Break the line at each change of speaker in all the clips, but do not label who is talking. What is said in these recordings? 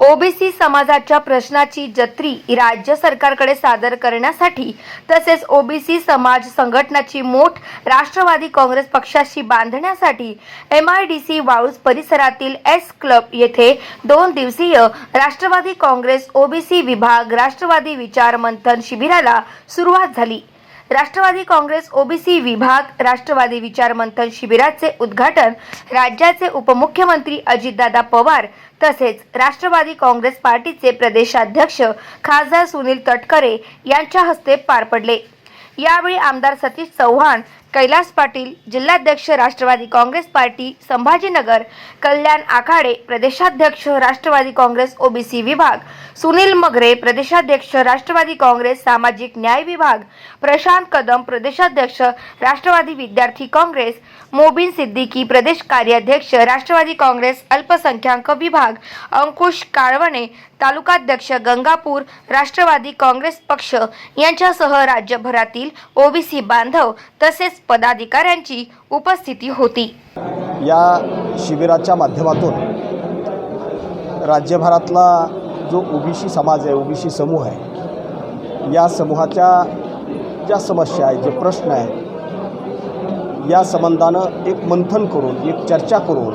OBC समाजाच्या प्रश्नाची जत्री राज्य सरकारकडे सादर करण्यासाठी तसेच ओबीसी समाज संघटनाची मोठ राष्ट्रवादी काँग्रेस पक्षाशी बांधण्यासाठी M I D C Waluj परिसरातील एस क्लब येथे दोन दिवसीय राष्ट्रवादी काँग्रेस ओबीसी विभाग राष्ट्रवादी विचार मंथन शिबिराला सुरुवात झाली. राष्ट्रवादी काँग्रेस ओबीसी विभाग राष्ट्रवादी विचार मंथन शिबिराचे उद्घाटन राज्याचे उपमुख्यमंत्री अजितदादा पवार तसेच राष्ट्रवादी काँग्रेस पार्टीचे प्रदेशाध्यक्ष खासदार सुनील तटकरे यांच्या हस्ते पार पडले. यावेळी आमदार सतीश चव्हाण कैलास पाटील जिल्हाध्यक्ष राष्ट्रवादी काँग्रेस पार्टी संभाजीनगर कल्याण आखाडे प्रदेशाध्यक्ष राष्ट्रवादी काँग्रेस ओबीसी विभाग सुनील मगरे प्रदेशाध्यक्ष राष्ट्रवादी काँग्रेस सामाजिक न्याय विभाग प्रशांत कदम प्रदेशाध्यक्ष राष्ट्रवादी विद्यार्थी काँग्रेस मोबिन सिद्दीकी प्रदेश कार्याध्यक्ष राष्ट्रवादी काँग्रेस अल्पसंख्याक विभाग अंकुश काळवणे तालुकाध्यक्ष गंगापूर राष्ट्रवादी काँग्रेस पक्ष यांच्यासह राज्यभरातील ओबीसी बांधव तसेच पदाधिकाऱ्यांची उपस्थिती होती.
या शिबिराच्या माध्यमातून राज्यभरातला जो ओबीसी समाज आहे ओबीसी समूह आहे या समूहाच्या ज्या समस्या आहेत जे प्रश्न आहेत या संबंधानं एक मंथन करून एक चर्चा करून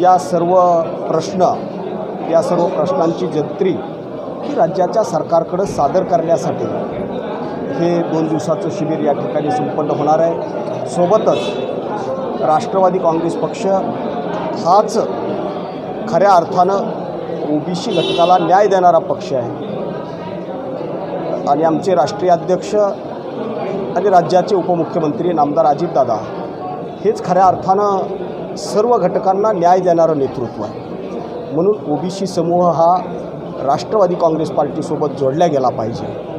या सर्व प्रश्न या सर्व प्रश्नांची जत्री ही राज्याच्या सरकारकडं सादर करण्यासाठी हे दोन दिवसाचं शिबिर या ठिकाणी संपन्न होणार आहे. सोबतच राष्ट्रवादी काँग्रेस पक्ष हाच खऱ्या अर्थानं ओबीसी घटकाला न्याय देणारा पक्ष आहे. आणि आमचे राष्ट्रीय अध्यक्ष आणि राज्याचे उपमुख्यमंत्री नामदार अजितदादा हेच खऱ्या अर्थानं सर्व घटकांना न्याय देणारं नेतृत्व आहे. म्हणून ओबीसी समूह हा राष्ट्रवादी काँग्रेस पार्टीसोबत जोडला गेला पाहिजे.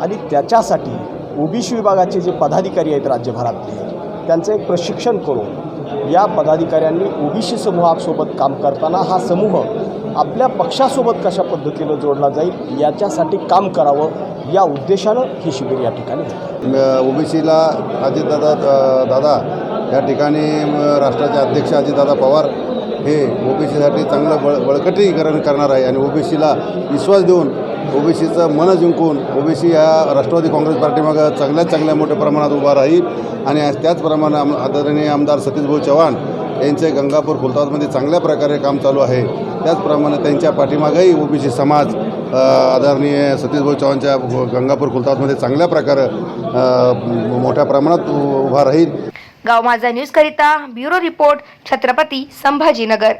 आणि त्याच्यासाठी ओबीसी विभागाचे जे पदाधिकारी आहेत राज्यभरातले त्यांचं एक प्रशिक्षण करून या पदाधिकाऱ्यांनी ओबीसी समूहासोबत काम करताना हा समूह आपल्या पक्षासोबत कशा पद्धतीनं जोडला जाईल याच्यासाठी काम करावं या उद्देशानं हे शिबिर या ठिकाणी
ओबीसीला अजितदादा दादा या ठिकाणी राष्ट्राचे अध्यक्ष अजितदादा पवार हे ओबीसीसाठी चांगलं बळ बळकटीकरण करणार आहे आणि ओबीसीला विश्वास देऊन ओबीसीचं मन जिंकून ओबीसी या राष्ट्रवादी काँग्रेस पार्टीमागं चांगल्यात चांगल्या मोठ्या प्रमाणात उभा राहील. आणि त्याचप्रमाणे आम आदरणीय आमदार सतीशभाऊ चव्हाण यांचे गंगापूर खुलताबादमध्ये चांगल्या प्रकारे काम चालू आहे. त्याचप्रमाणे त्यांच्या पाठीमागंही ओबीसी समाज आदरणीय सतीशभाऊ चव्हाणच्या गंगापूर खुलताबादमध्ये चांगल्या प्रकारे मोठ्या प्रमाणात उभा राहील.
गाव माझा न्यूज करिता ब्युरो रिपोर्ट छत्रपती संभाजीनगर.